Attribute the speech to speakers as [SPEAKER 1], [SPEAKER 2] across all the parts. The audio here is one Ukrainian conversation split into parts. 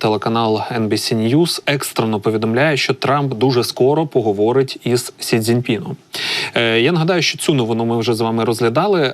[SPEAKER 1] телеканал NBC News екстрено повідомляє, що Трамп дуже скоро поговорить із Сі Цзіньпіном. Е, я нагадаю, що цю новину ми вже з вами розглядали. Е,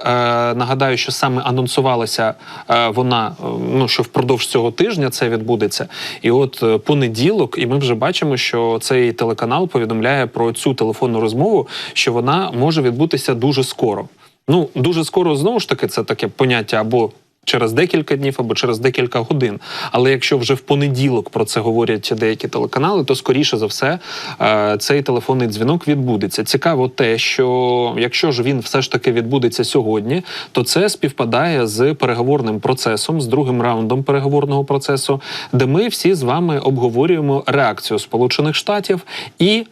[SPEAKER 1] нагадаю, що саме анонсувалася е, вона, е, ну що впродовж цього тижня це відбудеться. І от е, понеділок, і ми вже бачимо, що цей телеканал повідомляє про цю телефонну розмову, що вона може відбутися дуже скоро. Ну дуже скоро знову ж таки це таке поняття або. Через декілька днів або через декілька годин. Але якщо вже в понеділок про це говорять деякі телеканали, то скоріше за все е, цей телефонний дзвінок відбудеться. Цікаво те, що якщо ж він все ж таки відбудеться сьогодні, то це співпадає з переговорним процесом, з другим раундом переговорного процесу, де ми всі з вами обговорюємо реакцію Сполучених Штатів і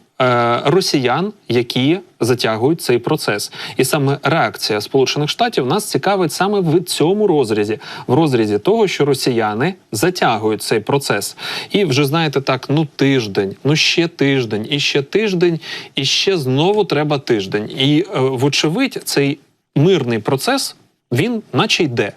[SPEAKER 1] росіян, які затягують цей процес. І саме реакція Сполучених Штатів нас цікавить саме в цьому розрізі, в розрізі того, що росіяни затягують цей процес. І вже знаєте, так, ну тиждень, ну ще тиждень, і ще тиждень, і ще знову треба тиждень. І е, вочевидь, цей мирний процес він наче йде,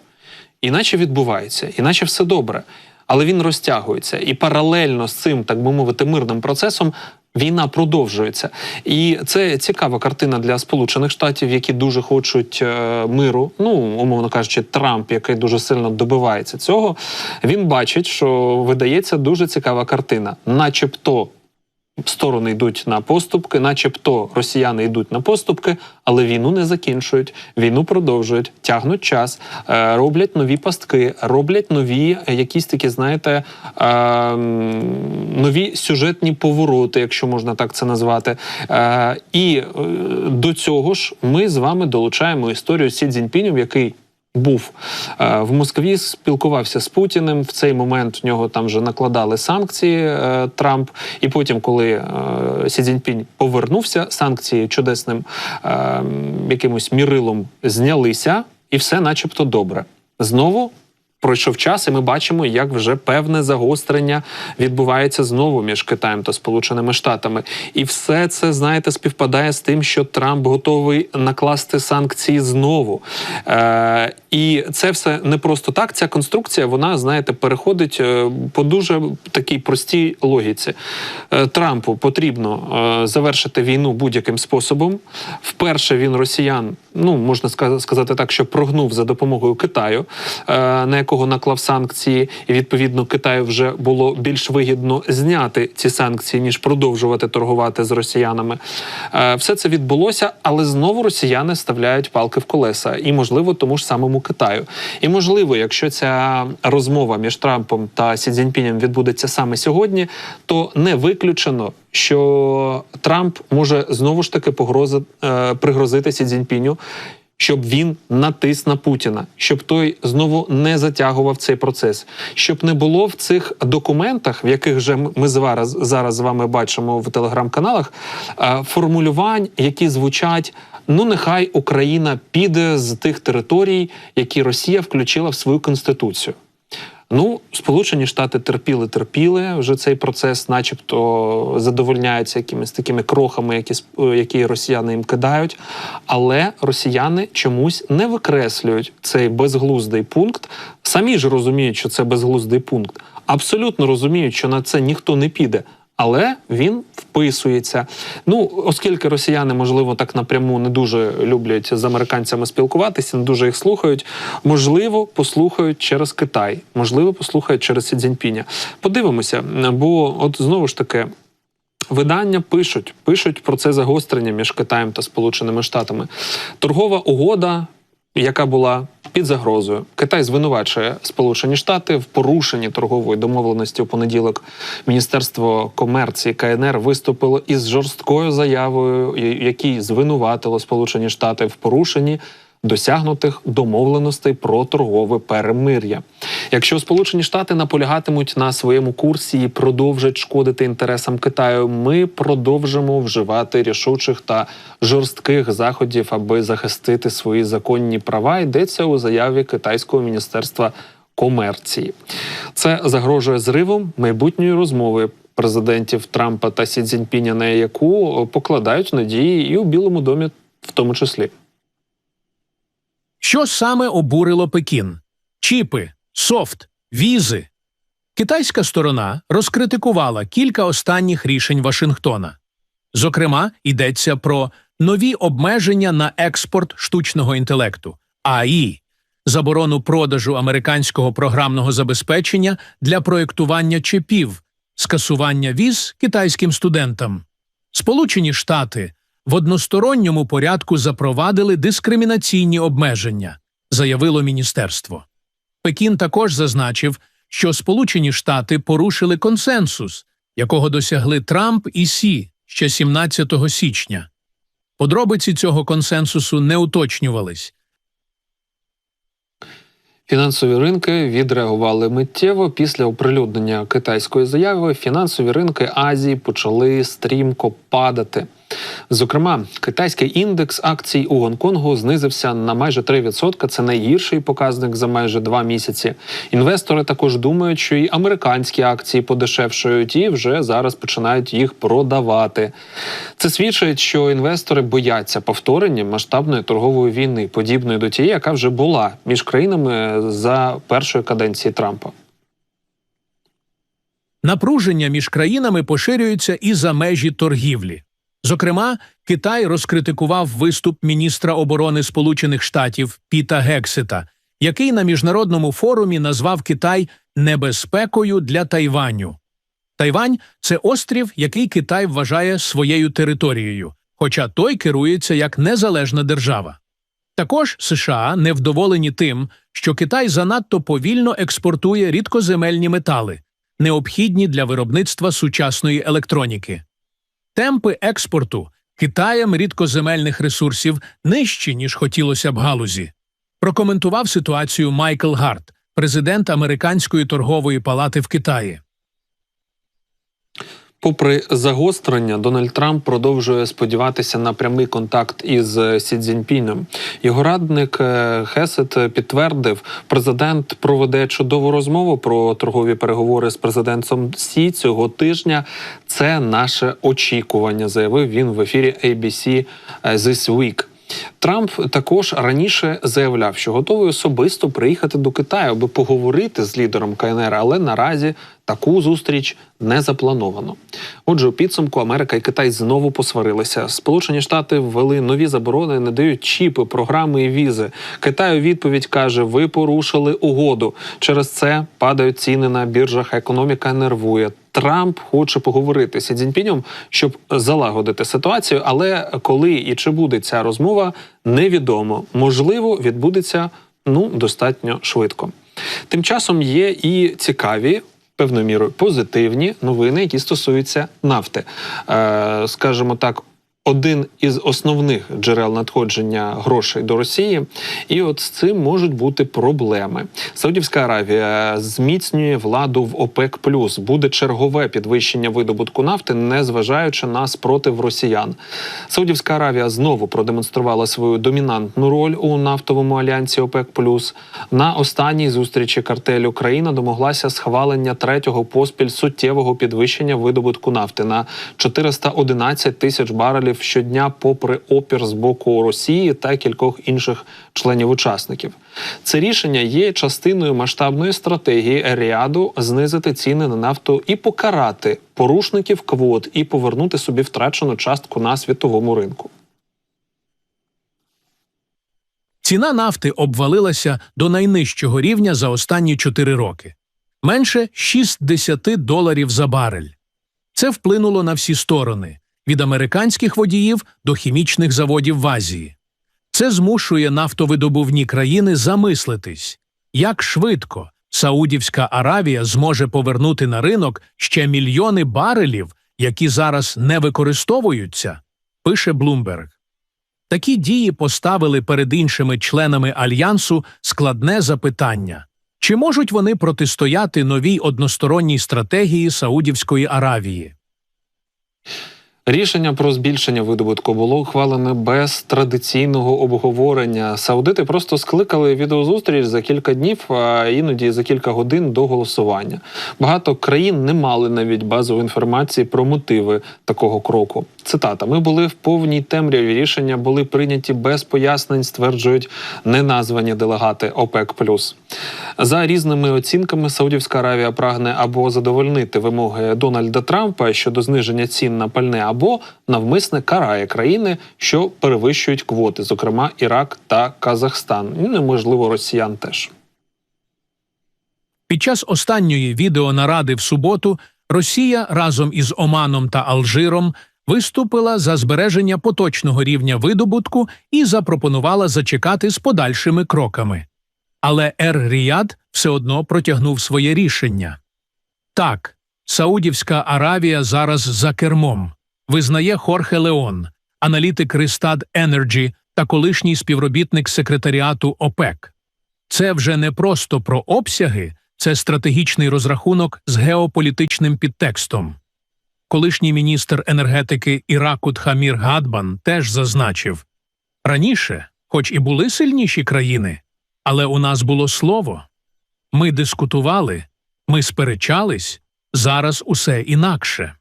[SPEAKER 1] іначе відбувається, іначе все добре. Але він розтягується, і паралельно з цим, так би мовити, мирним процесом війна продовжується. І це цікава картина для Сполучених Штатів, які дуже хочуть е, миру. Ну, умовно кажучи, Трамп, який дуже сильно добивається цього, він бачить, що видається дуже цікава картина, начебто. Сторони йдуть на поступки, начебто росіяни йдуть на поступки, але війну не закінчують. Війну продовжують, тягнуть час, е, роблять нові пастки, роблять нові е, якісь такі, знаєте, е, нові сюжетні повороти, якщо можна так це назвати. І до цього ж ми з вами долучаємо історію Сі Цзіньпінем, який був е, в Москві, спілкувався з Путіним. В цей момент в нього там вже накладали санкції е, Трамп. І потім, коли е, Сі Цзіньпінь повернувся, санкції чудесним якимось мірилом знялися, і все, начебто, добре. Знову. Пройшов час, і ми бачимо, як вже певне загострення відбувається знову між Китаєм та Сполученими Штатами, і все це знаєте співпадає з тим, що Трамп готовий накласти санкції знову. Е, і це все не просто так. Ця конструкція, вона знаєте, переходить е, по дуже такій простій логіці. Е, Трампу потрібно е, завершити війну будь-яким способом. Вперше він росіян, ну можна сказати так, що прогнув за допомогою Китаю, е, на якого наклав санкції, і відповідно Китаю вже було більш вигідно зняти ці санкції, ніж продовжувати торгувати з росіянами. Е, Все це відбулося, але знову росіяни ставляють палки в колеса, і можливо тому ж самому Китаю. І можливо, якщо ця розмова між Трампом та Сі Цзіньпінем відбудеться саме сьогодні, то не виключено. Що Трамп може знову ж таки погрози, е, пригрозити Сі Цзіньпіню, щоб він натис на Путіна, щоб той знову не затягував цей процес, щоб не було в цих документах, в яких вже ми зараз, зараз з вами бачимо в телеграм-каналах, е, формулювань, які звучать. Ну, нехай Україна піде з тих територій, які Росія включила в свою конституцію. Ну, Сполучені Штати терпіли, терпіли вже цей процес, начебто задовольняються якимись такими крохами, які е, які росіяни їм кидають. Але росіяни чомусь не викреслюють цей безглуздий пункт. Самі ж розуміють, що це безглуздий пункт. Абсолютно розуміють, що на це ніхто не піде. Але він вписується. Ну, оскільки росіяни, можливо, так напряму не дуже люблять з американцями спілкуватися, не дуже їх слухають. Можливо, послухають через Китай, можливо, послухають через Сі Цзіньпіня. Подивимося, бо от знову ж таки. Видання пишуть, пишуть про це загострення між Китаєм та Сполученими Штатами. Торгова угода, яка була під загрозою. Китай звинувачує Сполучені Штати в порушенні торгової домовленості у понеділок. Міністерство комерції КНР виступило із жорсткою заявою, якій звинуватило Сполучені Штати в порушенні. Досягнутих домовленостей про торгове перемир'я. Якщо Сполучені Штати наполягатимуть на своєму курсі і продовжать шкодити інтересам Китаю, ми продовжимо вживати рішучих та жорстких заходів, аби захистити свої законні права. Йдеться у заяві китайського міністерства комерції. Це загрожує зривом майбутньої розмови президентів Трампа та Сі Цзіньпіня, на яку покладають надії і у Білому домі, в тому числі.
[SPEAKER 2] Що саме обурило Пекін? Чіпи, софт, візи. Китайська сторона розкритикувала кілька останніх рішень Вашингтона. Зокрема, йдеться про нові обмеження на експорт штучного інтелекту АІ, заборону продажу американського програмного забезпечення для проєктування чипів, скасування віз китайським студентам. Сполучені Штати в односторонньому порядку запровадили дискримінаційні обмеження, заявило міністерство. Пекін також зазначив, що Сполучені Штати порушили консенсус, якого досягли Трамп і Сі ще 17 січня. Подробиці цього консенсусу не уточнювались.
[SPEAKER 1] Фінансові ринки відреагували миттєво після оприлюднення китайської заяви. Фінансові ринки Азії почали стрімко падати. Зокрема, китайський індекс акцій у Гонконгу знизився на майже 3%. Це найгірший показник за майже два місяці. Інвестори також думають, що і американські акції подешевшують і вже зараз починають їх продавати. Це свідчить, що інвестори бояться повторення масштабної торгової війни, подібної до тієї, яка вже була між країнами за першої каденції Трампа.
[SPEAKER 2] Напруження між країнами поширюється і за межі торгівлі. Зокрема, Китай розкритикував виступ міністра оборони Сполучених Штатів Піта Гексета, який на міжнародному форумі назвав Китай небезпекою для Тайваню. Тайвань це острів, який Китай вважає своєю територією, хоча той керується як незалежна держава. Також США невдоволені тим, що Китай занадто повільно експортує рідкоземельні метали, необхідні для виробництва сучасної електроніки. Темпи експорту Китаєм рідкоземельних ресурсів нижчі, ніж хотілося б галузі. Прокоментував ситуацію Майкл Гарт, президент Американської торгової палати в Китаї.
[SPEAKER 1] Попри загострення, Дональд Трамп продовжує сподіватися на прямий контакт із Сі Цзіньпіном. Його радник е, Хесет підтвердив, президент проведе чудову розмову про торгові переговори з президентом Сі цього тижня. Це наше очікування, заявив він в ефірі ABC This Week. Трамп також раніше заявляв, що готовий особисто приїхати до Китаю, аби поговорити з лідером КНР, але наразі таку зустріч не заплановано. Отже, у підсумку Америка і Китай знову посварилися. Сполучені Штати ввели нові заборони, не дають чіпи, програми і візи. Китай у відповідь каже: ви порушили угоду. Через це падають ціни на біржах. Економіка нервує. Трамп хоче поговорити з Цзіньпінем, щоб залагодити ситуацію. Але коли і чи буде ця розмова, невідомо. Можливо, відбудеться ну достатньо швидко. Тим часом є і цікаві. Певною мірою позитивні новини, які стосуються нафти, е, скажімо так, один із основних джерел надходження грошей до Росії, і от з цим можуть бути проблеми. Саудівська Аравія зміцнює владу в ОПЕК+, буде чергове підвищення видобутку нафти, незважаючи на спротив росіян. Саудівська Аравія знову продемонструвала свою домінантну роль у нафтовому альянсі ОПЕК+. На останній зустрічі картелю країна домоглася схвалення третього поспіль суттєвого підвищення видобутку нафти на 411 тисяч барелів щодня, попри опір з боку Росії та кількох інших членів-учасників. Це рішення є частиною масштабної стратегії Еріаду знизити ціни на нафту і покарати порушників квот і повернути собі втрачену частку на світовому ринку.
[SPEAKER 2] Ціна нафти обвалилася до найнижчого рівня за останні 4 роки менше 60 доларів за барель. Це вплинуло на всі сторони від американських водіїв до хімічних заводів в Азії. Це змушує нафтовидобувні країни замислитись, як швидко Саудівська Аравія зможе повернути на ринок ще мільйони барелів, які зараз не використовуються, пише Блумберг. Такі дії поставили перед іншими членами альянсу складне запитання чи можуть вони протистояти новій односторонній стратегії Саудівської Аравії?
[SPEAKER 1] Рішення про збільшення видобутку було ухвалене без традиційного обговорення. Саудити просто скликали відеозустріч за кілька днів, а іноді за кілька годин до голосування. Багато країн не мали навіть базової інформації про мотиви такого кроку. Цитата: ми були в повній темряві. Рішення були прийняті без пояснень, стверджують неназвані делегати ОПЕК+. За різними оцінками, Саудівська Аравія прагне або задовольнити вимоги Дональда Трампа щодо зниження цін на пальне, або навмисне карає країни, що перевищують квоти, зокрема Ірак та Казахстан. Неможливо росіян теж.
[SPEAKER 2] Під час останньої відеонаради в суботу Росія разом із Оманом та Алжиром виступила за збереження поточного рівня видобутку і запропонувала зачекати з подальшими кроками. Але Ер-Ріяд все одно протягнув своє рішення. Так, Саудівська Аравія зараз за кермом, визнає Хорхе Леон, аналітик Ристад Енерджі та колишній співробітник секретаріату ОПЕК. Це вже не просто про обсяги, це стратегічний розрахунок з геополітичним підтекстом. Колишній міністр енергетики Іраку Тхамір Гадбан теж зазначив раніше, хоч і були сильніші країни, але у нас було слово. Ми дискутували, ми сперечались, зараз усе інакше.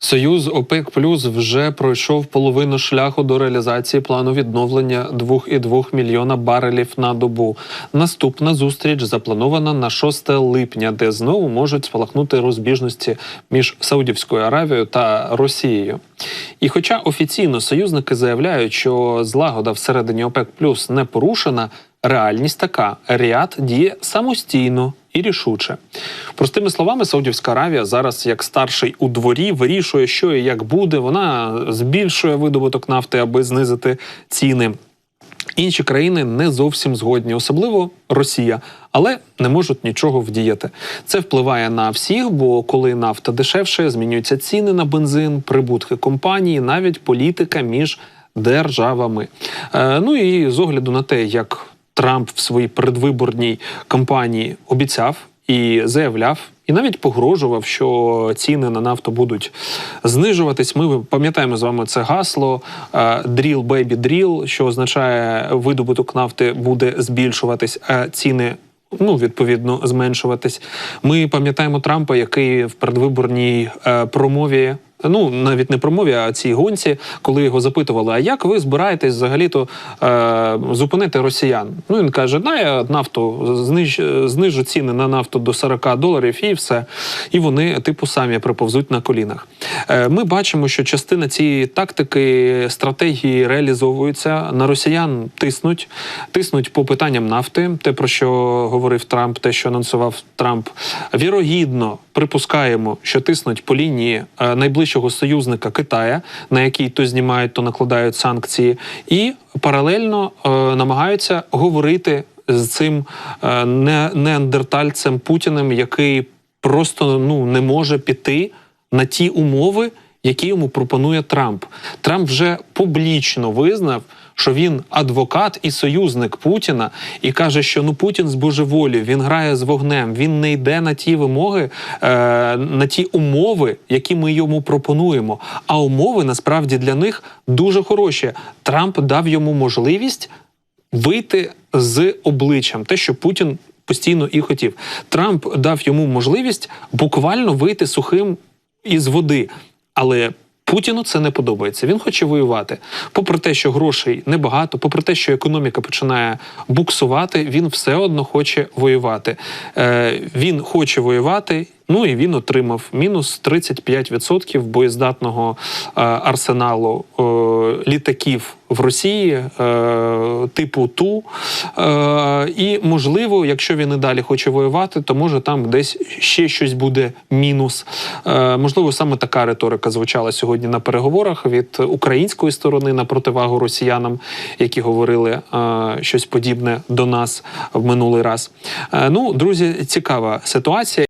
[SPEAKER 1] Союз ОПЕК Плюс вже пройшов половину шляху до реалізації плану відновлення 2,2 мільйона барелів на добу. Наступна зустріч запланована на 6 липня, де знову можуть спалахнути розбіжності між Саудівською Аравією та Росією. І хоча офіційно союзники заявляють, що злагода всередині ОПЕК Плюс не порушена, реальність така: Ріад діє самостійно і рішуче. Простими словами, Саудівська Аравія зараз, як старший у дворі, вирішує, що і як буде. Вона збільшує видобуток нафти, аби знизити ціни. Інші країни не зовсім згодні, особливо Росія, але не можуть нічого вдіяти. Це впливає на всіх, бо коли нафта дешевше, змінюються ціни на бензин, прибутки компанії, навіть політика між державами. Е, ну і з огляду на те, як Трамп в своїй передвиборній кампанії обіцяв і заявляв, і навіть погрожував, що ціни на нафту будуть знижуватись. Ми пам'ятаємо з вами це гасло е, «Drill, baby, drill», що означає видобуток нафти буде збільшуватись, а ціни. Ну, відповідно, зменшуватись. Ми пам'ятаємо Трампа, який в передвиборній е, промові, ну навіть не промові, а цій гонці, коли його запитували, а як ви збираєтесь взагалі-то е, зупинити росіян? Ну він каже: да, я нафту зниж, знижу ціни на нафту до 40 доларів, і все. І вони, типу, самі приповзуть на колінах. Е, ми бачимо, що частина цієї тактики стратегії реалізовується на росіян. Тиснуть, тиснуть по питанням нафти. Те про що говорив Трамп, те, що анонсував Трамп, вірогідно припускаємо, що тиснуть по лінії е, найближчого союзника Китая, на який то знімають, то накладають санкції, і паралельно е, намагаються говорити з цим е, не, неандертальцем Путіним, який просто ну не може піти на ті умови, які йому пропонує Трамп. Трамп вже публічно визнав, що він адвокат і союзник Путіна, і каже, що ну Путін збожеволів, він грає з вогнем, він не йде на ті вимоги, е, на ті умови, які ми йому пропонуємо. А умови насправді для них дуже хороші. Трамп дав йому можливість вийти з обличчям, те, що Путін постійно і хотів. Трамп дав йому можливість буквально вийти сухим із води. Але Путіну це не подобається. Він хоче воювати. Попри те, що грошей небагато, попри те, що економіка починає буксувати, він все одно хоче воювати. Е, він хоче воювати. Ну і він отримав мінус 35% боєздатного е, арсеналу е, літаків в Росії е, типу Ту. Е, і можливо, якщо він і далі хоче воювати, то може там десь ще щось буде мінус. Е, можливо, саме така риторика звучала сьогодні на переговорах від української сторони на противагу росіянам, які говорили е, щось подібне до нас в минулий раз. Е, ну, друзі, цікава ситуація.